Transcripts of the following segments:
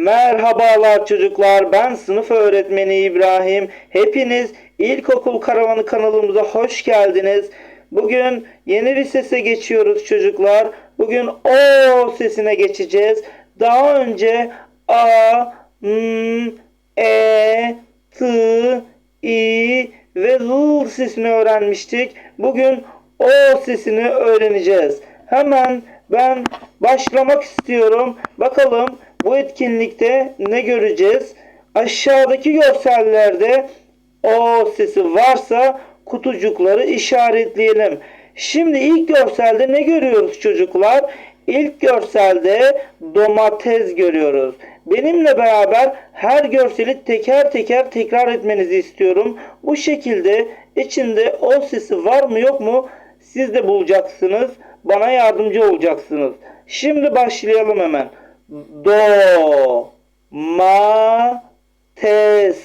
Merhabalar çocuklar. Ben sınıf öğretmeni İbrahim. Hepiniz İlkokul Karavanı kanalımıza hoş geldiniz. Bugün yeni bir sese geçiyoruz çocuklar. Bugün O sesine geçeceğiz. Daha önce A, M, E, T, İ ve L sesini öğrenmiştik. Bugün O sesini öğreneceğiz. Hemen ben başlamak istiyorum. Bakalım bu etkinlikte ne göreceğiz? Aşağıdaki görsellerde O sesi varsa kutucukları işaretleyelim. Şimdi ilk görselde ne görüyoruz çocuklar? İlk görselde domates görüyoruz. Benimle beraber her görseli teker teker tekrar etmenizi istiyorum. Bu şekilde içinde o sesi var mı yok mu siz de bulacaksınız. Bana yardımcı olacaksınız. Şimdi başlayalım hemen. Do, ma, tes.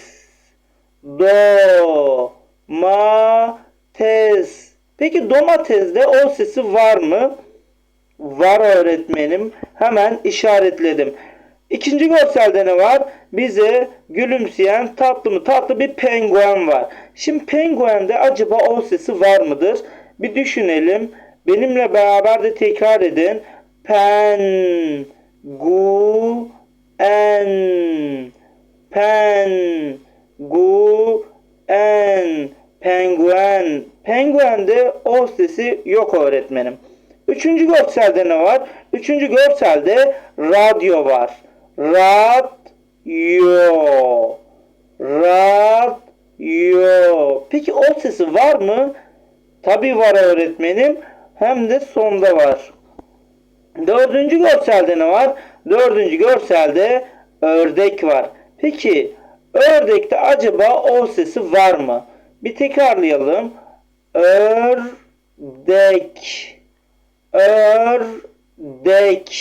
Do, ma, tes. Peki domatesde o sesi var mı? Var öğretmenim. Hemen işaretledim. İkinci görselde ne var? Bize gülümseyen tatlı mı tatlı bir penguen var. Şimdi penguende acaba o sesi var mıdır? Bir düşünelim. Benimle beraber de tekrar edin. Pen, gu, en, pen, gu, en, penguen. Penguende o sesi yok öğretmenim. Üçüncü görselde ne var? Üçüncü görselde radyo var. Radyo. Radyo. Peki o sesi var mı? Tabi var öğretmenim. Hem de sonda var. Dördüncü görselde ne var? Dördüncü görselde ördek var. Peki ördekte acaba o sesi var mı? Bir tekrarlayalım. Ördek. Ördek.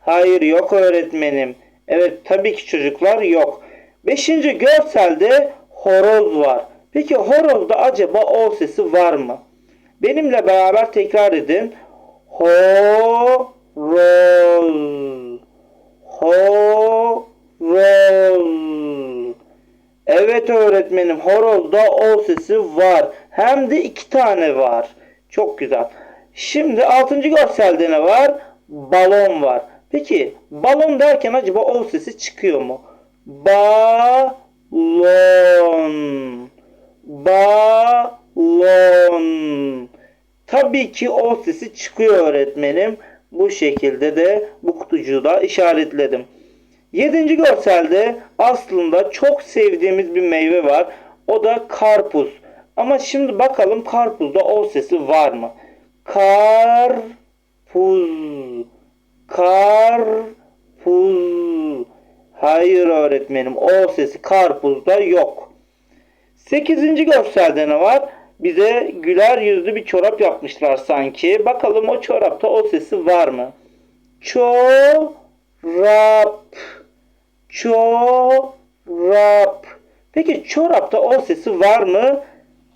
Hayır yok öğretmenim. Evet tabii ki çocuklar yok. Beşinci görselde horoz var. Peki horozda acaba o sesi var mı? Benimle beraber tekrar edin. Horoz. Horoz. Evet öğretmenim horozda o sesi var. Hem de iki tane var. Çok güzel. Şimdi altıncı görselde ne var? Balon var. Peki balon derken acaba o sesi çıkıyor mu? Balon. Balon. Tabii ki o sesi çıkıyor öğretmenim. Bu şekilde de bu kutucuğu da işaretledim. Yedinci görselde aslında çok sevdiğimiz bir meyve var. O da karpuz. Ama şimdi bakalım karpuzda o sesi var mı? Karpuz. Karpuz. Hayır öğretmenim o sesi karpuzda yok. Sekizinci görselde ne var? Bize güler yüzlü bir çorap yapmışlar sanki. Bakalım o çorapta o sesi var mı? Çorap. Çorap. Peki çorapta o sesi var mı?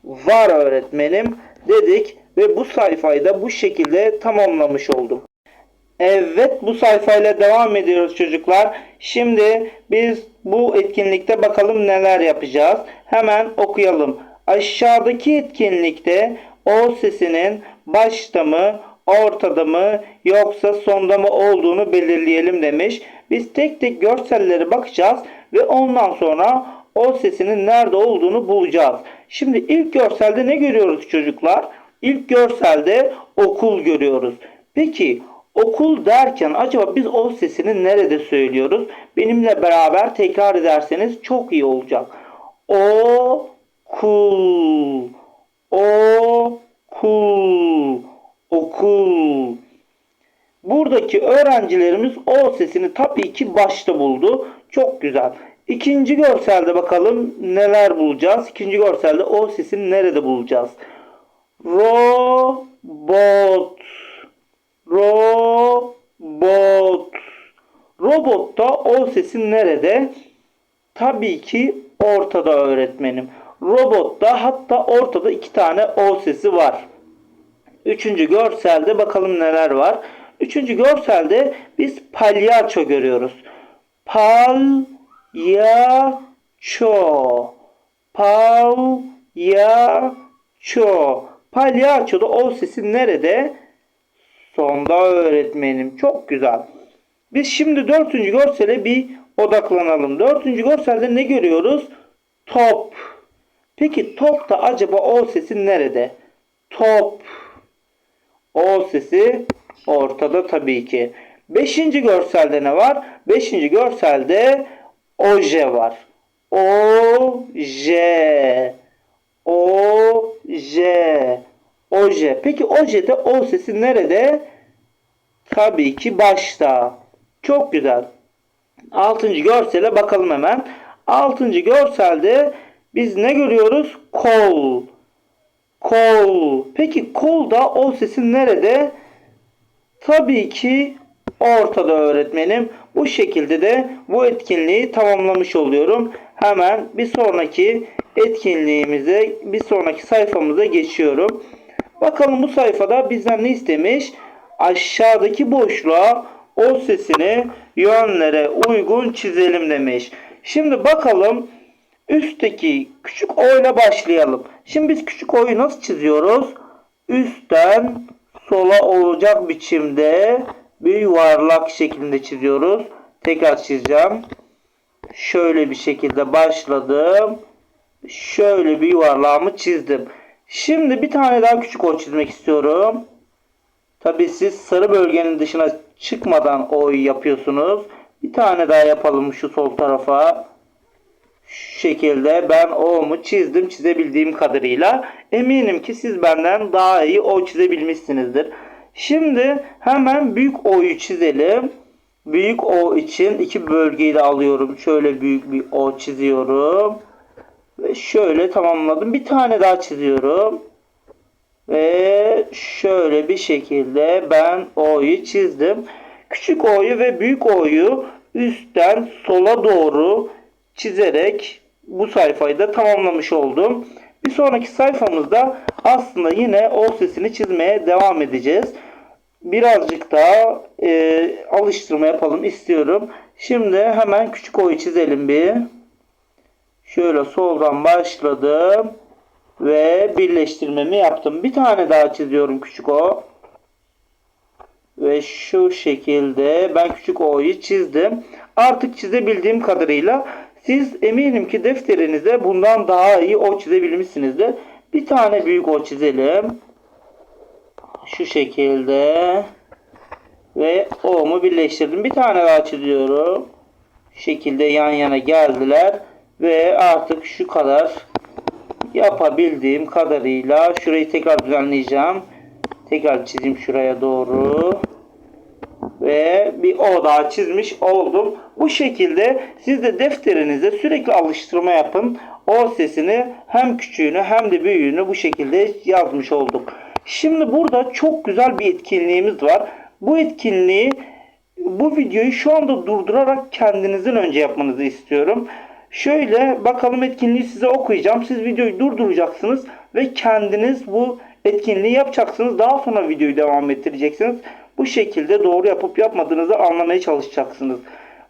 Var öğretmenim dedik ve bu sayfayı da bu şekilde tamamlamış oldum. Evet bu sayfayla devam ediyoruz çocuklar. Şimdi biz bu etkinlikte bakalım neler yapacağız. Hemen okuyalım. Aşağıdaki etkinlikte o sesinin başta mı, ortada mı yoksa sonda mı olduğunu belirleyelim demiş. Biz tek tek görsellere bakacağız ve ondan sonra o sesinin nerede olduğunu bulacağız. Şimdi ilk görselde ne görüyoruz çocuklar? İlk görselde okul görüyoruz. Peki okul derken acaba biz o sesini nerede söylüyoruz? Benimle beraber tekrar ederseniz çok iyi olacak. Okul. Okul. Okul. Buradaki öğrencilerimiz o sesini tabii ki başta buldu. Çok güzel. İkinci görselde bakalım neler bulacağız. İkinci görselde o sesini nerede bulacağız? Robot. Robot. Robotta o sesin nerede? Tabii ki ortada öğretmenim. Robotta hatta ortada iki tane o sesi var. Üçüncü görselde bakalım neler var. Üçüncü görselde biz palyaço görüyoruz. Pal ya ço. Pal ya ço. Palyaçoda o sesi nerede? Sonda öğretmenim. Çok güzel. Biz şimdi dördüncü görsele bir odaklanalım. Dördüncü görselde ne görüyoruz? Top. Peki top da acaba o sesi nerede? Top. O sesi ortada tabii ki. Beşinci görselde ne var? Beşinci görselde oje var. Oje. Oje. Oje. Peki ojede o sesi nerede? Tabii ki başta. Çok güzel. Altıncı görsele bakalım hemen. Altıncı görselde biz ne görüyoruz? Kol. Kol. Peki kol da o sesin nerede? Tabii ki ortada öğretmenim. Bu şekilde de bu etkinliği tamamlamış oluyorum. Hemen bir sonraki etkinliğimize, bir sonraki sayfamıza geçiyorum. Bakalım bu sayfada bizden ne istemiş? Aşağıdaki boşluğa o sesini yönlere uygun çizelim demiş. Şimdi bakalım üstteki küçük O ile başlayalım. Şimdi biz küçük O'yu nasıl çiziyoruz? Üstten sola olacak biçimde bir yuvarlak şeklinde çiziyoruz. Tekrar çizeceğim. Şöyle bir şekilde başladım. Şöyle bir yuvarlağımı çizdim. Şimdi bir tane daha küçük O çizmek istiyorum. Tabi siz sarı bölgenin dışına çıkmadan O'yu yapıyorsunuz. Bir tane daha yapalım şu sol tarafa. Şekilde ben O'mu çizdim çizebildiğim kadarıyla. Eminim ki siz benden daha iyi O çizebilmişsinizdir. Şimdi hemen büyük O'yu çizelim. Büyük O için iki bölgeyi de alıyorum. Şöyle büyük bir O çiziyorum. Ve şöyle tamamladım. Bir tane daha çiziyorum. Ve şöyle bir şekilde ben O'yu çizdim. Küçük O'yu ve büyük O'yu üstten sola doğru çizerek bu sayfayı da tamamlamış oldum. Bir sonraki sayfamızda aslında yine O sesini çizmeye devam edeceğiz. Birazcık daha e, alıştırma yapalım istiyorum. Şimdi hemen küçük O'yu çizelim bir. Şöyle soldan başladım ve birleştirmemi yaptım. Bir tane daha çiziyorum küçük O. Ve şu şekilde ben küçük O'yu çizdim. Artık çizebildiğim kadarıyla siz eminim ki defterinize bundan daha iyi O çizebilmişsinizdir. Bir tane büyük O çizelim. Şu şekilde. Ve O'mu birleştirdim. Bir tane daha çiziyorum. Şu şekilde yan yana geldiler. Ve artık şu kadar yapabildiğim kadarıyla şurayı tekrar düzenleyeceğim. Tekrar çizeyim şuraya doğru. Ve bir O daha çizmiş oldum. Bu şekilde siz de defterinize sürekli alıştırma yapın. O sesini hem küçüğünü hem de büyüğünü bu şekilde yazmış olduk. Şimdi burada çok güzel bir etkinliğimiz var. Bu etkinliği bu videoyu şu anda durdurarak kendinizin önce yapmanızı istiyorum. Şöyle bakalım etkinliği size okuyacağım. Siz videoyu durduracaksınız ve kendiniz bu etkinliği yapacaksınız. Daha sonra videoyu devam ettireceksiniz. Bu şekilde doğru yapıp yapmadığınızı anlamaya çalışacaksınız.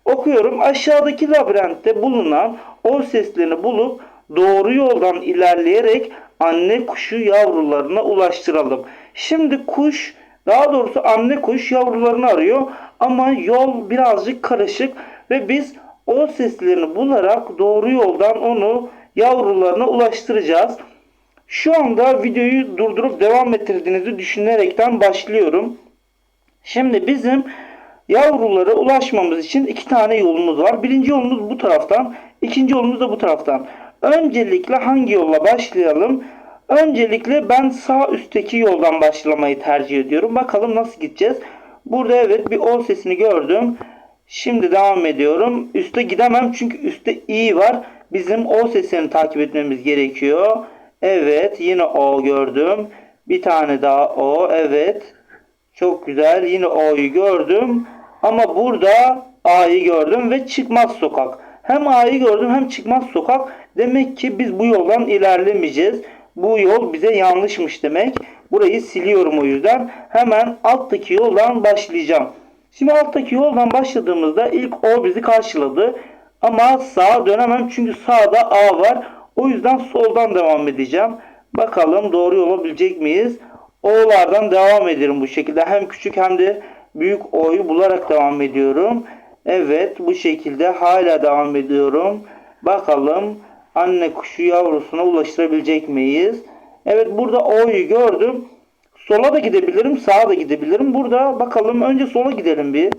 Okuyorum. Aşağıdaki labirentte bulunan o seslerini bulup doğru yoldan ilerleyerek anne kuşu yavrularına ulaştıralım. Şimdi kuş daha doğrusu anne kuş yavrularını arıyor ama yol birazcık karışık ve biz o seslerini bularak doğru yoldan onu yavrularına ulaştıracağız. Şu anda videoyu durdurup devam ettirdiğinizi düşünerekten başlıyorum. Şimdi bizim yavrulara ulaşmamız için iki tane yolumuz var. Birinci yolumuz bu taraftan, ikinci yolumuz da bu taraftan. Öncelikle hangi yolla başlayalım? Öncelikle ben sağ üstteki yoldan başlamayı tercih ediyorum. Bakalım nasıl gideceğiz. Burada evet bir O sesini gördüm. Şimdi devam ediyorum. Üste gidemem çünkü üstte i var. Bizim O sesini takip etmemiz gerekiyor. Evet yine O gördüm. Bir tane daha O. Evet. Çok güzel. Yine O'yu gördüm. Ama burada A'yı gördüm ve çıkmaz sokak. Hem A'yı gördüm hem çıkmaz sokak. Demek ki biz bu yoldan ilerlemeyeceğiz. Bu yol bize yanlışmış demek. Burayı siliyorum o yüzden. Hemen alttaki yoldan başlayacağım. Şimdi alttaki yoldan başladığımızda ilk O bizi karşıladı. Ama sağa dönemem çünkü sağda A var. O yüzden soldan devam edeceğim. Bakalım doğru yol olabilecek miyiz? O'lardan devam ederim bu şekilde. Hem küçük hem de büyük O'yu bularak devam ediyorum. Evet bu şekilde hala devam ediyorum. Bakalım anne kuşu yavrusuna ulaştırabilecek miyiz? Evet burada O'yu gördüm. Sola da gidebilirim, sağa da gidebilirim. Burada bakalım önce sola gidelim bir.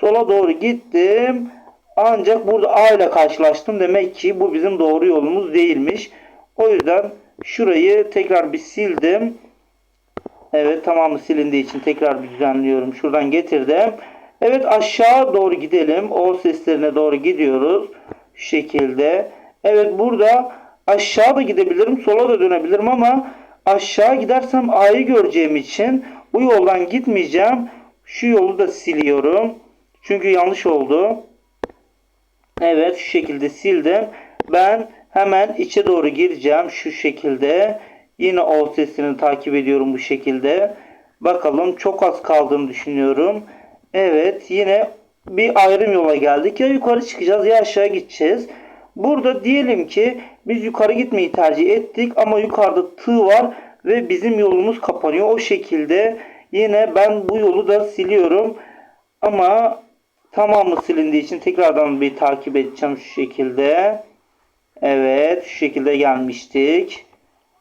Sola doğru gittim. Ancak burada A ile karşılaştım. Demek ki bu bizim doğru yolumuz değilmiş. O yüzden şurayı tekrar bir sildim. Evet tamamı silindiği için tekrar bir düzenliyorum. Şuradan getirdim. Evet aşağı doğru gidelim. O seslerine doğru gidiyoruz. Şu şekilde. Evet burada aşağı da gidebilirim. Sola da dönebilirim ama aşağı gidersem A'yı göreceğim için bu yoldan gitmeyeceğim. Şu yolu da siliyorum. Çünkü yanlış oldu. Evet şu şekilde sildim. Ben hemen içe doğru gireceğim şu şekilde. Yine o sesini takip ediyorum bu şekilde. Bakalım çok az kaldığını düşünüyorum. Evet yine bir ayrım yola geldik. Ya yukarı çıkacağız ya aşağı gideceğiz. Burada diyelim ki biz yukarı gitmeyi tercih ettik ama yukarıda tığ var ve bizim yolumuz kapanıyor. O şekilde yine ben bu yolu da siliyorum. Ama tamamı silindiği için tekrardan bir takip edeceğim şu şekilde. Evet şu şekilde gelmiştik.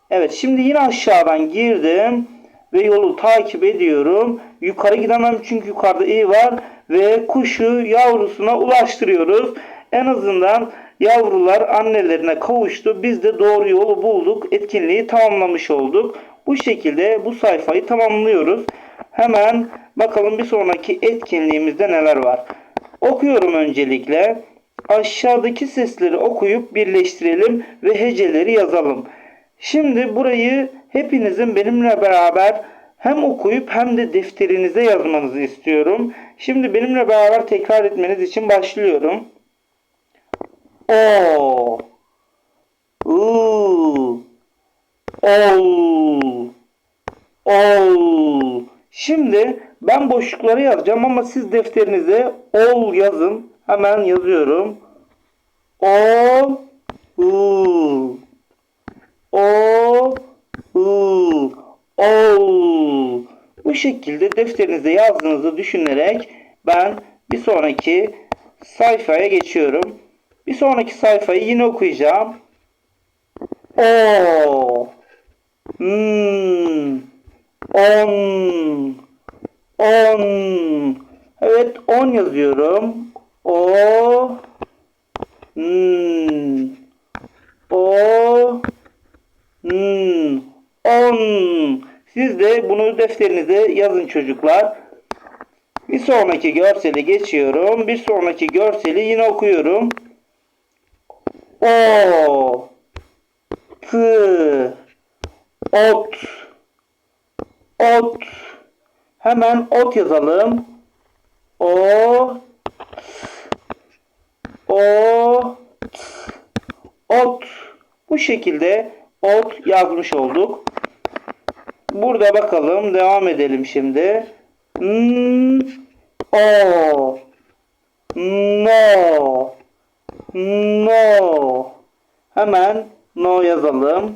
Evet şimdi yine aşağıdan girdim ve yolu takip ediyorum. Yukarı gidemem çünkü yukarıda iyi var ve kuşu yavrusuna ulaştırıyoruz. En azından yavrular annelerine kavuştu. Biz de doğru yolu bulduk. Etkinliği tamamlamış olduk. Bu şekilde bu sayfayı tamamlıyoruz. Hemen bakalım bir sonraki etkinliğimizde neler var. Okuyorum öncelikle. Aşağıdaki sesleri okuyup birleştirelim ve heceleri yazalım. Şimdi burayı hepinizin benimle beraber hem okuyup hem de defterinize yazmanızı istiyorum. Şimdi benimle beraber tekrar etmeniz için başlıyorum. O U Ol Ol Şimdi ben boşlukları yazacağım ama siz defterinize ol yazın. Hemen yazıyorum. Ol U O U Ol Bu şekilde defterinize yazdığınızı düşünerek ben bir sonraki sayfaya geçiyorum. Bir sonraki sayfayı yine okuyacağım. O Hmm On On Evet on yazıyorum. O Hmm O Hmm. On. Siz de bunu defterinize yazın çocuklar. Bir sonraki görseli geçiyorum. Bir sonraki görseli yine okuyorum. O. T Ot. Ot. Hemen ot yazalım. O. O Ot. Bu şekilde ot yazmış olduk. Burada bakalım. Devam edelim şimdi. O No No Hemen no yazalım.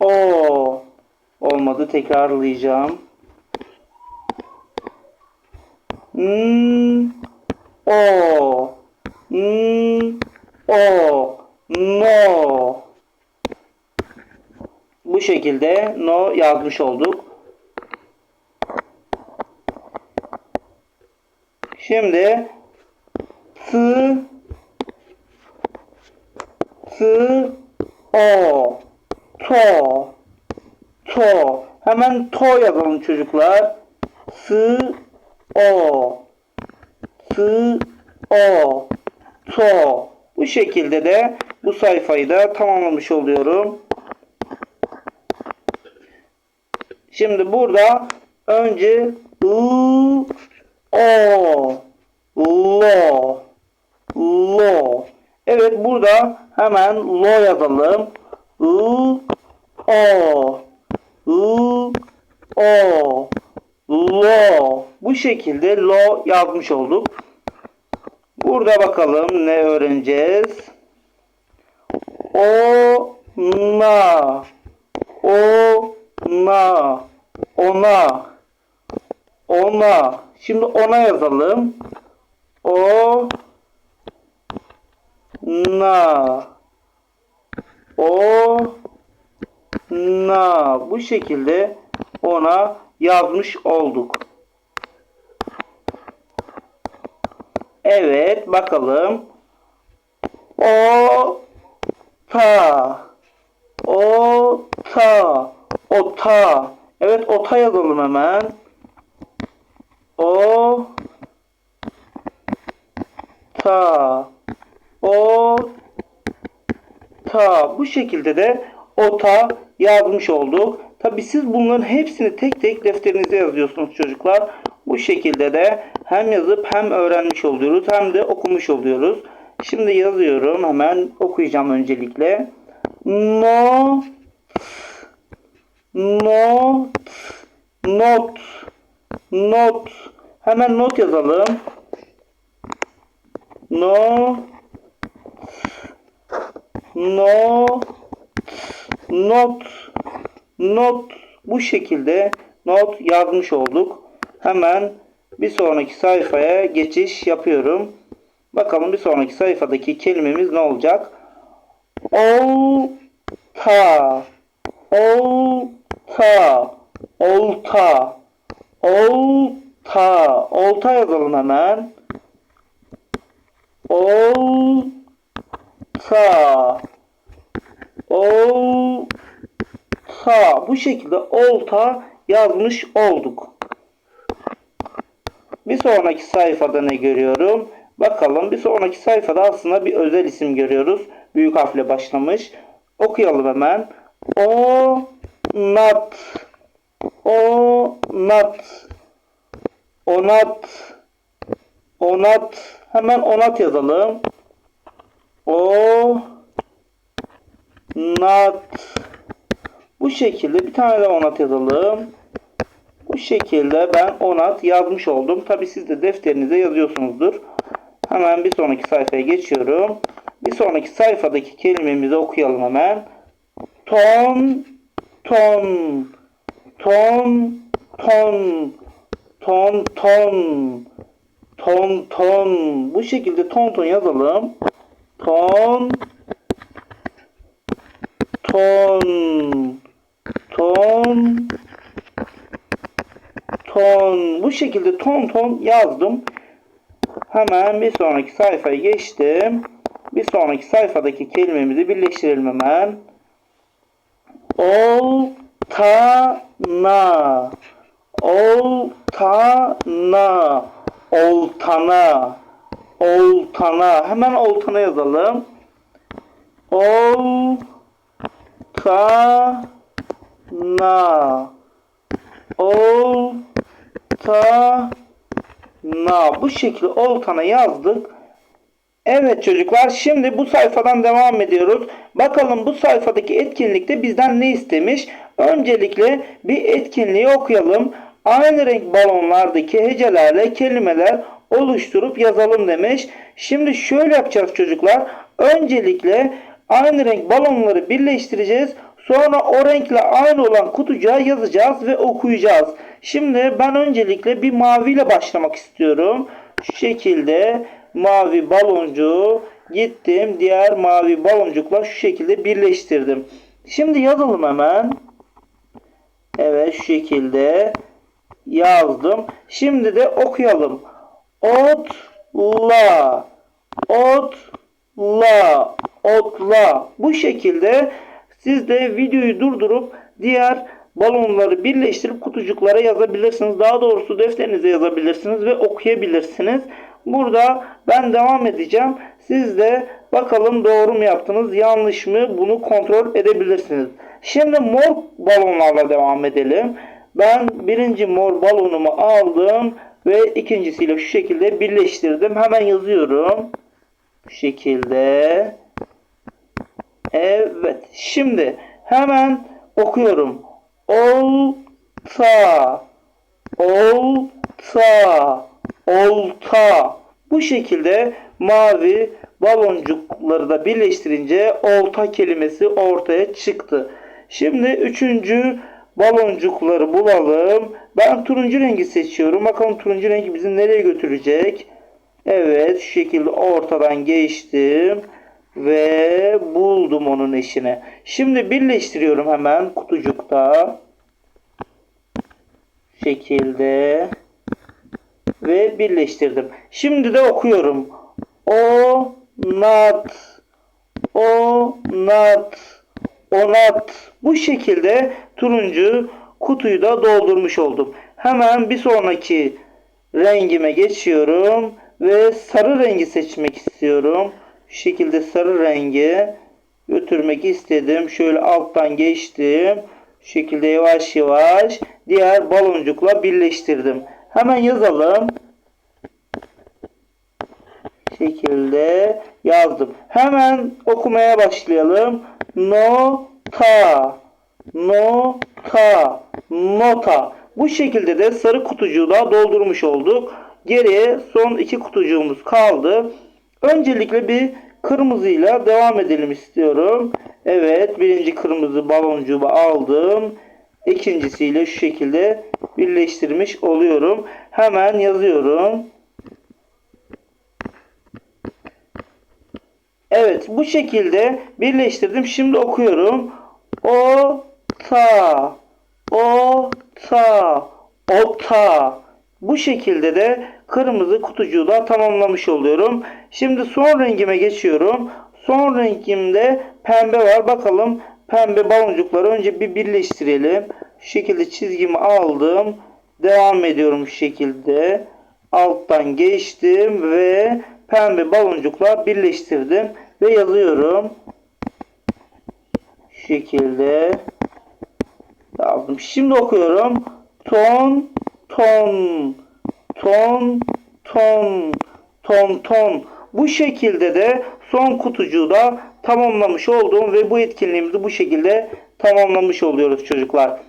O olmadı tekrarlayacağım. O o no bu şekilde no yazmış olduk. Şimdi t T O To To Hemen to yazalım çocuklar. T O T O To Bu şekilde de bu sayfayı da tamamlamış oluyorum. Şimdi burada önce I O Lo Lo Evet burada hemen lo yazalım. I O I O lo. Bu şekilde lo yazmış olduk. Burada bakalım ne öğreneceğiz. O na o na ona ona şimdi ona yazalım. O na o na bu şekilde ona yazmış olduk. Evet bakalım. O ta o ta ota evet ota yazalım hemen. O ta o ta bu şekilde de ota yazmış olduk. Tabi siz bunların hepsini tek tek defterinize yazıyorsunuz çocuklar. Bu şekilde de hem yazıp hem öğrenmiş oluyoruz hem de okumuş oluyoruz. Şimdi yazıyorum hemen okuyacağım öncelikle. No not not not hemen not yazalım. No no not not bu şekilde not yazmış olduk. Hemen bir sonraki sayfaya geçiş yapıyorum. Bakalım bir sonraki sayfadaki kelimemiz ne olacak? Olta Olta Olta Olta Olta yazalım hemen. Olta Olta Bu şekilde olta yazmış olduk. Bir sonraki sayfada ne görüyorum? Bakalım bir sonraki sayfada aslında bir özel isim görüyoruz. Büyük harfle başlamış. Okuyalım hemen. O nat o nat onat onat hemen onat yazalım. O nat bu şekilde bir tane de onat yazalım. Şekilde ben onat yazmış oldum. Tabi siz de defterinize yazıyorsunuzdur. Hemen bir sonraki sayfaya geçiyorum. Bir sonraki sayfadaki kelimemizi okuyalım hemen. Ton, ton, ton, ton, ton, ton, ton, ton. Bu şekilde ton ton yazalım. Ton, ton, ton, ton. Bu şekilde ton ton yazdım. Hemen bir sonraki sayfaya geçtim. Bir sonraki sayfadaki kelimemizi birleştirelim hemen. Oltana Oltana Oltana Oltana Hemen oltana yazalım. Oltana Oltana Bu şekilde oltana yazdık. Evet çocuklar şimdi bu sayfadan devam ediyoruz. Bakalım bu sayfadaki etkinlikte bizden ne istemiş? Öncelikle bir etkinliği okuyalım. Aynı renk balonlardaki hecelerle kelimeler oluşturup yazalım demiş. Şimdi şöyle yapacağız çocuklar. Öncelikle aynı renk balonları birleştireceğiz. Sonra o renkle aynı olan kutucuğa yazacağız ve okuyacağız. Şimdi ben öncelikle bir maviyle başlamak istiyorum. Şu şekilde mavi baloncuğu gittim. Diğer mavi baloncukla şu şekilde birleştirdim. Şimdi yazalım hemen. Evet şu şekilde yazdım. Şimdi de okuyalım. Otla Otla Otla Bu şekilde siz de videoyu durdurup diğer balonları birleştirip kutucuklara yazabilirsiniz. Daha doğrusu defterinize yazabilirsiniz ve okuyabilirsiniz. Burada ben devam edeceğim. Siz de bakalım doğru mu yaptınız, yanlış mı bunu kontrol edebilirsiniz. Şimdi mor balonlarla devam edelim. Ben birinci mor balonumu aldım ve ikincisiyle şu şekilde birleştirdim. Hemen yazıyorum. Şu şekilde. Evet. Şimdi hemen okuyorum. Olta. olta, olta. Bu şekilde mavi baloncukları da birleştirince olta kelimesi ortaya çıktı. Şimdi üçüncü baloncukları bulalım. Ben turuncu rengi seçiyorum. Bakalım turuncu rengi bizi nereye götürecek? Evet şu şekilde ortadan geçtim ve buldum onun eşini. Şimdi birleştiriyorum hemen kutucukta. Şekilde ve birleştirdim. Şimdi de okuyorum. O nat o nat onat bu şekilde turuncu kutuyu da doldurmuş oldum. Hemen bir sonraki rengime geçiyorum ve sarı rengi seçmek istiyorum. Şu şekilde sarı rengi götürmek istedim. Şöyle alttan geçtim. Şu şekilde yavaş yavaş diğer baloncukla birleştirdim. Hemen yazalım. şekilde yazdım. Hemen okumaya başlayalım. Nota, nota, nota. Bu şekilde de sarı kutucuğu da doldurmuş olduk. Geriye son iki kutucuğumuz kaldı. Öncelikle bir kırmızıyla devam edelim istiyorum. Evet birinci kırmızı baloncuğu aldım. İkincisiyle şu şekilde birleştirmiş oluyorum. Hemen yazıyorum. Evet bu şekilde birleştirdim. Şimdi okuyorum. O ta o ta ota bu şekilde de kırmızı kutucuğu da tamamlamış oluyorum. Şimdi son rengime geçiyorum. Son rengimde pembe var. Bakalım pembe baloncukları önce bir birleştirelim. Şu şekilde çizgimi aldım. Devam ediyorum şu şekilde. Alttan geçtim ve pembe baloncukla birleştirdim ve yazıyorum. Şu şekilde yazdım. Şimdi okuyorum. Ton ton ton ton ton ton. Bu şekilde de son kutucuğu da tamamlamış oldum ve bu etkinliğimizi bu şekilde tamamlamış oluyoruz çocuklar.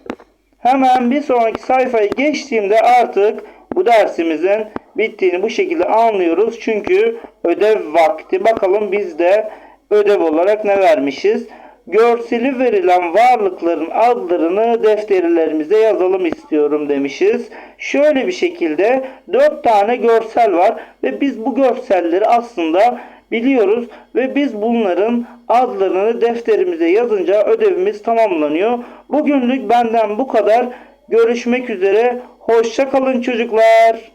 Hemen bir sonraki sayfaya geçtiğimde artık bu dersimizin bittiğini bu şekilde anlıyoruz. Çünkü ödev vakti. Bakalım biz de ödev olarak ne vermişiz? Görseli verilen varlıkların adlarını defterlerimize yazalım istiyorum demişiz. Şöyle bir şekilde 4 tane görsel var ve biz bu görselleri aslında biliyoruz ve biz bunların adlarını defterimize yazınca ödevimiz tamamlanıyor. Bugünlük benden bu kadar. Görüşmek üzere. Hoşça kalın çocuklar.